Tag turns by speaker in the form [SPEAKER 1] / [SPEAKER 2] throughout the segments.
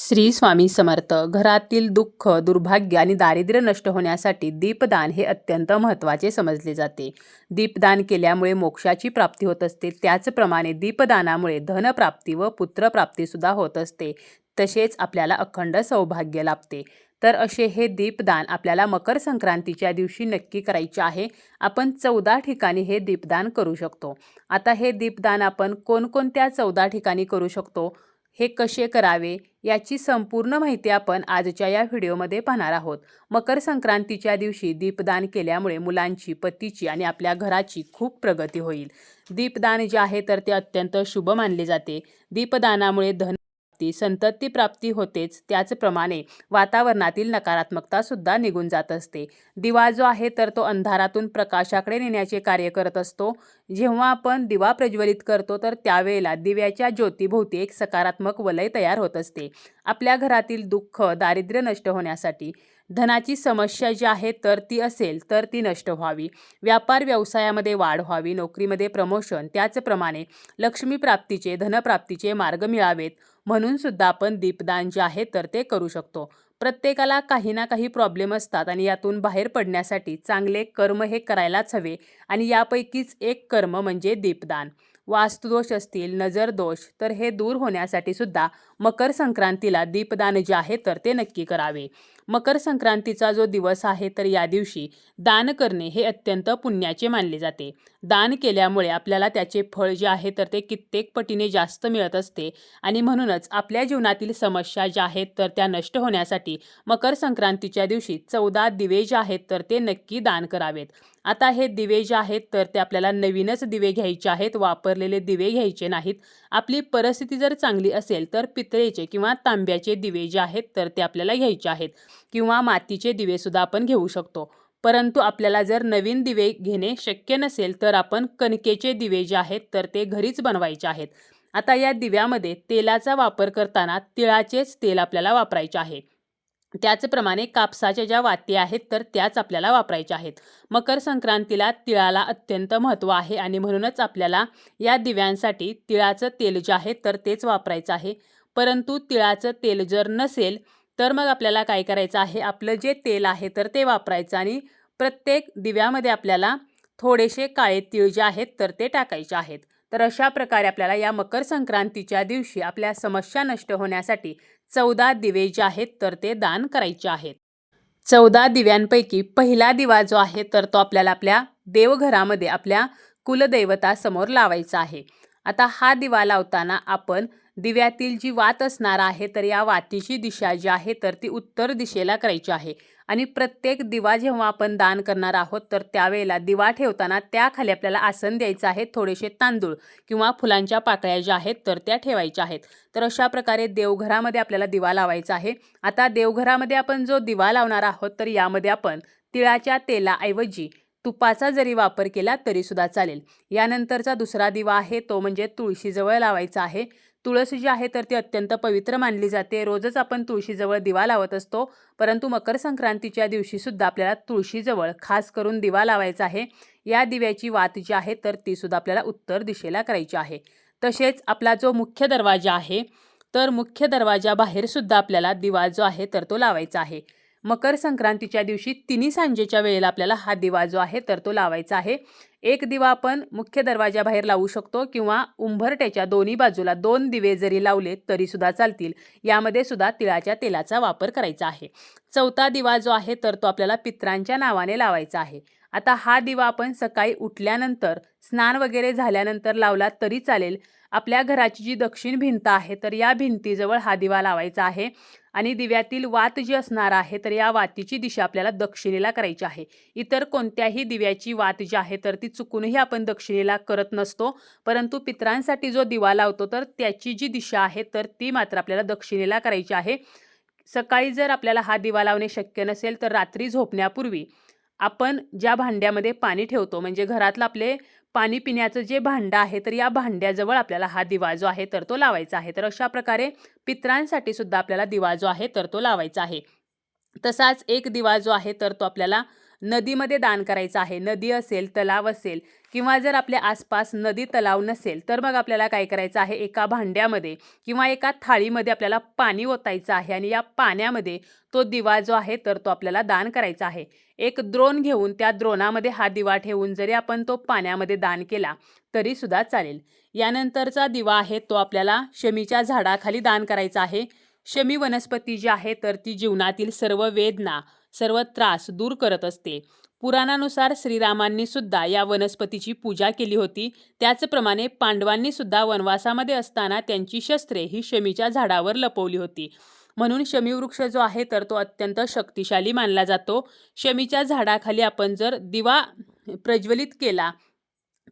[SPEAKER 1] श्री स्वामी समर्थ घरातील दुःख दुर्भाग्य आणि दारिद्र्य नष्ट होण्यासाठी दीपदान हे अत्यंत महत्त्वाचे समजले जाते. दीपदान केल्यामुळे मोक्षाची प्राप्ती होत असते. त्याचप्रमाणे दीपदानामुळे धनप्राप्ती व पुत्रप्राप्तीसुद्धा होत असते. तसेच आपल्याला अखंड सौभाग्य लाभते. तर असे हे दीपदान आपल्याला मकर संक्रांतीच्या दिवशी नक्की करायचे आहे. आपण चौदा ठिकाणी हे दीपदान करू शकतो. आता हे दीपदान आपण कोणकोणत्या चौदा ठिकाणी करू शकतो? हे कसे करावे याची संपूर्ण माहिती आपण आजच्या या व्हिडिओमध्ये पाहणार आहोत. मकर संक्रांतीच्या दिवशी दीपदान केल्यामुळे मुलांची पतीची आणि आपल्या घराची खूप प्रगती होईल. दीपदान जे आहे तर ते अत्यंत शुभ मानले जाते. दीपदानामुळे धन प्राप्ती संतती प्राप्ती होतेच. त्याचप्रमाणे वातावरणातील नकारात्मकता सुद्धा निघून जात असते. दिवा जो आहे तर तो अंधारातून प्रकाशाकडे नेण्याचे कार्य करत असतो. जेव्हा आपण दिवा प्रज्वलित करतो तर त्यावेळेला दिव्याच्या ज्योतीभोवती एक सकारात्मक वलय तयार होत असते. आपल्या घरातील दुःख दारिद्र्य नष्ट होण्यासाठी धनाची समस्या जी आहे तर ती असेल तर ती नष्ट व्हावी. व्यापार व्यवसायामध्ये वाढ व्हावी नोकरीमध्ये प्रमोशन त्याचप्रमाणे लक्ष्मी प्राप्तीचे धनप्राप्तीचे मार्ग मिळावेत. म्हणून सुद्धा आपण दीपदान जे आहे तर ते करू शकतो. प्रत्येकाला काही ना काही प्रॉब्लेम असतात आणि यातून बाहेर पडण्यासाठी चांगले कर्म हे करायलाच हवे आणि यापैकीच एक कर्म म्हणजे दीपदान. वास्तुदोष असतील नजर दोष तर हे दूर होण्यासाठी सुद्धा मकर संक्रांतीला दीपदान जे आहे तर ते नक्की करावे. मकर संक्रांतीचा जो दिवस आहे तर या दिवशी दान करणे हे अत्यंत पुण्याचे मानले जाते. दान केल्यामुळे आपल्याला त्याचे फळ जे आहे तर ते कित्येक पटीने जास्त मिळत असते आणि म्हणूनच आपल्या जीवनातील समस्या ज्या आहेत तर त्या नष्ट होण्यासाठी मकर संक्रांतीच्या दिवशी चौदा दिवे जे आहेत तर ते नक्की दान करावेत. आता हे दिवे जे आहेत तर ते आपल्याला नवीनच दिवे घ्यायचे आहेत वापरलेले दिवे घ्यायचे नाहीत. आपली परिस्थिती जर चांगली असेल तर पितळेचे किंवा तांब्याचे दिवे जे आहेत तर ते आपल्याला घ्यायचे आहेत. किंवा मातीचे दिवेसुद्धा आपण घेऊ शकतो. परंतु आपल्याला जर नवीन दिवे घेणे शक्य नसेल तर आपण कणकेचे दिवे जे आहेत तर ते घरीच बनवायचे आहेत. आता या दिव्यामध्ये तेलाचा वापर करताना तिळाचेच तेल आपल्याला वापरायचे आहे. त्याचप्रमाणे कापसाच्या ज्या वाती आहेत तर त्याच आपल्याला वापरायच्या आहेत. मकर संक्रांतीला तिळाला अत्यंत महत्त्व आहे आणि म्हणूनच आपल्याला या दिव्यांसाठी तिळाचं तेल जे आहे तर तेच वापरायचं आहे. परंतु तिळाचं तेल जर नसेल तर मग आपल्याला काय करायचं आहे? आपलं जे तेल आहे तर ते वापरायचं आणि प्रत्येक दिव्यामध्ये आपल्याला थोडेसे काळे तीळ जे आहेत तर ते टाकायचे आहेत. तर अशा प्रकारे आपल्याला या मकर संक्रांतीच्या दिवशी आपल्या समस्या नष्ट होण्यासाठी चौदा दिवे जे आहेत तर ते दान करायचे आहेत. चौदा दिव्यांपैकी पहिला दिवा जो आहे तर तो आपल्याला आपल्या देवघरामध्ये आपल्या कुलदैवतासमोर लावायचा आहे. आता हा दिवा लावताना आपण दिव्यातील जी वात असणार आहे तर या वातीची दिशा जी आहे तर ती उत्तर दिशेला करायची आहे. आणि प्रत्येक दिवा जेव्हा आपण दान करणार आहोत तर त्यावेळेला दिवा ठेवताना त्याखाली आपल्याला आसन द्यायचं आहे थोडेसे तांदूळ किंवा फुलांच्या पाकळ्या ज्या आहेत तर त्या ठेवायच्या आहेत. तर अशा प्रकारे देवघरामध्ये आपल्याला दिवा लावायचा आहे. आता देवघरामध्ये आपण जो दिवा लावणार आहोत तर यामध्ये आपण तिळाच्या तेलाऐवजी तुपाचा जरी वापर केला तरीसुद्धा चालेल. यानंतरचा दुसरा दिवा आहे तो म्हणजे तुळशीजवळ लावायचा आहे. तुळस जी आहे तर ती अत्यंत पवित्र मानली जाते. रोजच आपण तुळशीजवळ दिवा लावत असतो परंतु मकर संक्रांतीच्या दिवशीसुद्धा आपल्याला तुळशीजवळ खास करून दिवा लावायचा आहे. या दिव्याची वात जी आहे तर तीसुद्धा आपल्याला उत्तर दिशेला करायची आहे. तसेच आपला जो मुख्य दरवाजा आहे तर मुख्य दरवाजाबाहेरसुद्धा आपल्याला दिवा जो आहे तर तो लावायचा आहे. मकर संक्रांतीच्या दिवशी तिन्ही सांजेच्या वेळेला आपल्याला हा दिवा जो आहे तर तो लावायचा आहे. एक दिवा आपण मुख्य दरवाजाबाहेर लावू शकतो किंवा उंभरट्याच्या दोन्ही बाजूला दोन दिवे जरी लावले तरी सुद्धा चालतील. यामध्ये सुद्धा तिळाच्या तेलाचा वापर करायचा आहे. चौथा दिवा जो आहे तर तो आपल्याला पित्रांच्या नावाने लावायचा आहे. आता हा दिवा आपण सकाळी उठल्यानंतर स्नान वगैरे झाल्यानंतर लावला तरी चालेल. आपल्या घराची जी दक्षिण भिंत आहे तर या भिंतीजवळ हा दिवा लावायचा आहे. आणि दिव्यातील वात जी असणार आहे तर या वातीची दिशा आपल्याला दक्षिणेला करायची आहे. इतर कोणत्याही दिव्याची वात जी आहे तर ती चुकूनही आपण दक्षिणेला करत नसतो. परंतु पित्रांसाठी जो दिवा लावतो तर त्याची जी दिशा आहे तर ती मात्र आपल्याला दक्षिणेला करायची आहे. सकाळी जर आपल्याला हा दिवा लावणे शक्य नसेल तर रात्री झोपण्यापूर्वी आपण ज्या भांड्यामध्ये पाणी ठेवतो म्हणजे घरातलं आपले पाणी पिण्याचं जे भांडं आहे तर या भांड्याजवळ आपल्याला हा दिवा जो आहे तर तो लावायचा आहे. तर अशा प्रकारे पित्रांसाठी सुद्धा आपल्याला दिवा जो आहे तर तो लावायचा आहे. तसाच एक दिवा जो आहे तर तो आपल्याला नदीमध्ये दान करायचं आहे. नदी असेल तलाव असेल किंवा जर आपल्या आसपास नदी तलाव नसेल तर मग आपल्याला काय करायचं आहे? एका भांड्यामध्ये किंवा एका थाळीमध्ये आपल्याला पाणी ओतायचं आहे आणि या पाण्यामध्ये तो दिवा जो आहे तर तो आपल्याला दान करायचा आहे. एक द्रोण घेऊन त्या द्रोणामध्ये हा दिवा ठेवून जरी आपण तो पाण्यामध्ये दान केला तरी सुद्धा चालेल. यानंतरचा दिवा आहे तो आपल्याला शमीच्या झाडाखाली दान करायचा आहे. शमी वनस्पती जी आहे तर ती जीवनातील सर्व वेदना सर्व त्रास दूर करत असते. पुराणानुसार श्रीरामांनी सुद्धा या वनस्पतीची पूजा केली होती. त्याचप्रमाणे पांडवांनी सुद्धा वनवासामध्ये असताना त्यांची शस्त्रे ही शमीच्या झाडावर लपवली होती. म्हणून शमीवृक्ष जो आहे तर तो अत्यंत शक्तिशाली मानला जातो. शमीच्या झाडाखाली आपण जर दिवा प्रज्वलित केला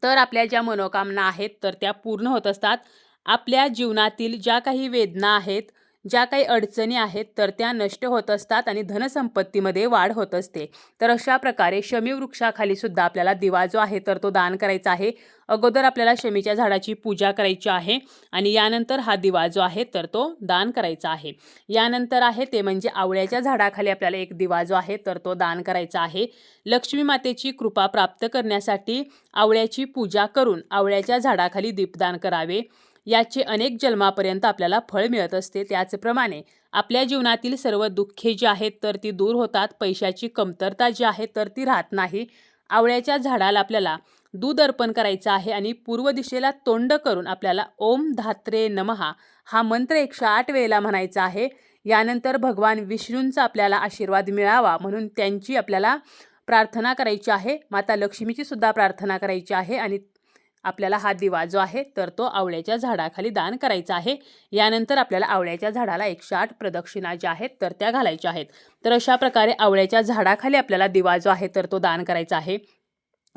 [SPEAKER 1] तर आपल्या ज्या मनोकामना आहेत तर त्या पूर्ण होत असतात. आपल्या जीवनातील ज्या काही वेदना आहेत ज्या काही अडचणी आहेत तर त्या नष्ट होत असतात आणि धनसंपत्तीमध्ये वाढ होत असते. तर अशा प्रकारे शमी वृक्षाखाली सुद्धा आपल्याला दिवा जो आहे तर तो दान करायचा आहे. अगोदर आपल्याला शमीच्या झाडाची पूजा करायची आहे आणि यानंतर हा दिवा जो आहे तर तो दान करायचा आहे. यानंतर आहे ते म्हणजे आवळ्याच्या झाडाखाली आपल्याला एक दिवा जो आहे तर तो दान करायचा आहे. लक्ष्मी मातेची कृपा प्राप्त करण्यासाठी आवळ्याची पूजा करून आवळ्याच्या झाडाखाली दीपदान करावे. याचे अनेक जन्मापर्यंत आपल्याला फळ मिळत असते. त्याचप्रमाणे आपल्या जीवनातील सर्व दुःखे जी आहेत तर ती दूर होतात. पैशाची कमतरता जी आहे तर ती राहत नाही. आवळ्याच्या झाडाला आपल्याला दूध अर्पण करायचं आहे आणि पूर्व दिशेला तोंड करून आपल्याला ओम धात्रे नमहा हा मंत्र एकशे आठ वेळेला म्हणायचा आहे. यानंतर भगवान विष्णूंचा आपल्याला आशीर्वाद मिळावा म्हणून त्यांची आपल्याला प्रार्थना करायची आहे. माता लक्ष्मीची सुद्धा प्रार्थना करायची आहे आणि आपल्याला हा दिवा जो आहे तर तो आवळ्याच्या झाडाखाली दान करायचा आहे. यानंतर आपल्याला आवळ्याच्या झाडाला एकशे आठ प्रदक्षिणा ज्या आहेत तर त्या घालायच्या आहेत. तर अशा प्रकारे आवळ्याच्या झाडाखाली आपल्याला दिवा जो आहे तर तो दान करायचा आहे.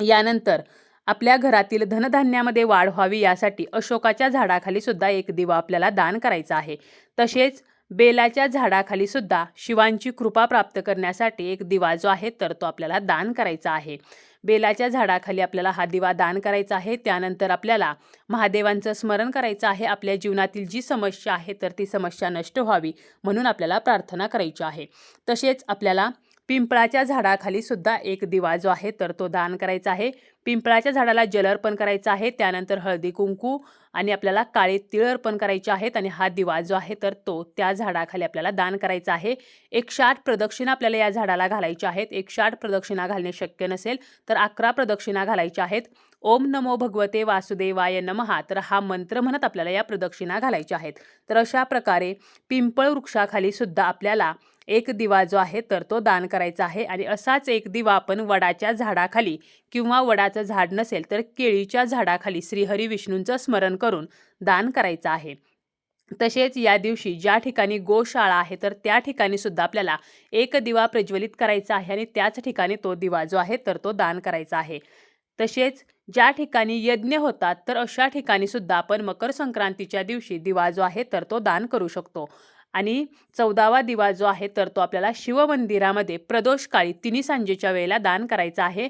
[SPEAKER 1] यानंतर आपल्या घरातील धनधान्यामध्ये वाढ व्हावी यासाठी अशोकाच्या झाडाखाली सुद्धा एक दिवा आपल्याला दान करायचा आहे. तसेच बेलाच्या झाडाखाली सुद्धा शिवांची कृपा प्राप्त करण्यासाठी एक दिवा जो आहे तर तो आपल्याला दान करायचा आहे. बेलाच्या झाडाखाली आपल्याला हा दिवा दान करायचा आहे. त्यानंतर आपल्याला महादेवांचं स्मरण करायचं आहे. आपल्या जीवनातील जी समस्या आहे तर ती समस्या नष्ट व्हावी म्हणून आपल्याला प्रार्थना करायची आहे. तसेच आपल्याला पिंपळाच्या झाडाखाली सुद्धा एक दिवा जो आहे तर तो दान करायचा आहे. पिंपळाच्या झाडाला जल अर्पण करायचं आहे त्यानंतर हळदी कुंकू आणि आपल्याला काळे तिळ अर्पण करायचे आहेत आणि हा दिवा जो आहे तर तो त्या झाडाखाली आपल्याला दान करायचा आहे. एकशे आठ प्रदक्षिणा आपल्याला या झाडाला घालायच्या आहेत. एकशे आठ प्रदक्षिणा घालणे शक्य नसेल तर अकरा प्रदक्षिणा घालायच्या आहेत. ओम नमो भगवते वासुदेवाय नमहा. तर हा मंत्र म्हणत आपल्याला या प्रदक्षिणा घालायच्या आहेत. तर अशा प्रकारे पिंपळ वृक्षाखाली सुद्धा आपल्याला एक दिवा जो आहे तर तो दान करायचा आहे. आणि असाच एक दिवा आपण वडाच्या झाडाखाली किंवा वडाचं झाड नसेल तर केळीच्या झाडाखाली श्रीहरी विष्णूंचं स्मरण करून दान करायचं आहे. तसेच या दिवशी ज्या ठिकाणी गोशाळा आहे तर त्या ठिकाणी सुद्धा आपल्याला एक दिवा प्रज्वलित करायचा आहे. आणि त्याच ठिकाणी तो दिवा जो आहे तर तो दान करायचा आहे. तसेच ज्या ठिकाणी यज्ञ होतात तर अशा ठिकाणी सुद्धा आपण मकर संक्रांतीच्या दिवशी दिवा जो आहे तर तो दान करू शकतो. आणि चौदावा दिवा जो आहे तर तो आपल्याला शिवमंदिरामध्ये प्रदोषकाळी तिन्ही सांजेच्या वेळेला दान करायचा आहे.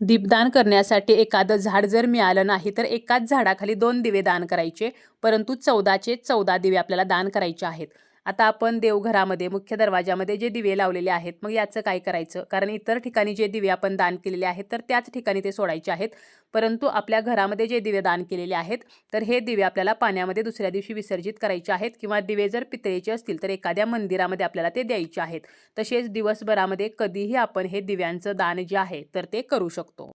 [SPEAKER 1] दीपदान करण्यासाठी एखादं झाड जर मिळालं नाही तर एकाच झाडाखाली दोन दिवे दान करायचे परंतु चौदाचे चौदा दिवे आपल्याला दान करायचे आहेत. आता आपण देवघरामध्ये मुख्य दरवाजामध्ये जे दिवे लावलेले आहेत मग याचं काय करायचं? कारण इतर ठिकाणी जे दिवे आपण दान केलेले आहेत तर त्याच ठिकाणी ते सोडायचे आहेत. परंतु आपल्या घरामध्ये जे दिवे दान केलेले आहेत तर हे दिवे आपल्याला पाण्यामध्ये दुसऱ्या दिवशी विसर्जित करायचे आहेत किंवा दिवे जर पितळेचे असतील तर एखाद्या मंदिरामध्ये आपल्याला ते द्यायचे आहेत. तसेच दिवसभरामध्ये कधीही आपण हे दिव्यांचं दान जे आहे तर ते करू शकतो.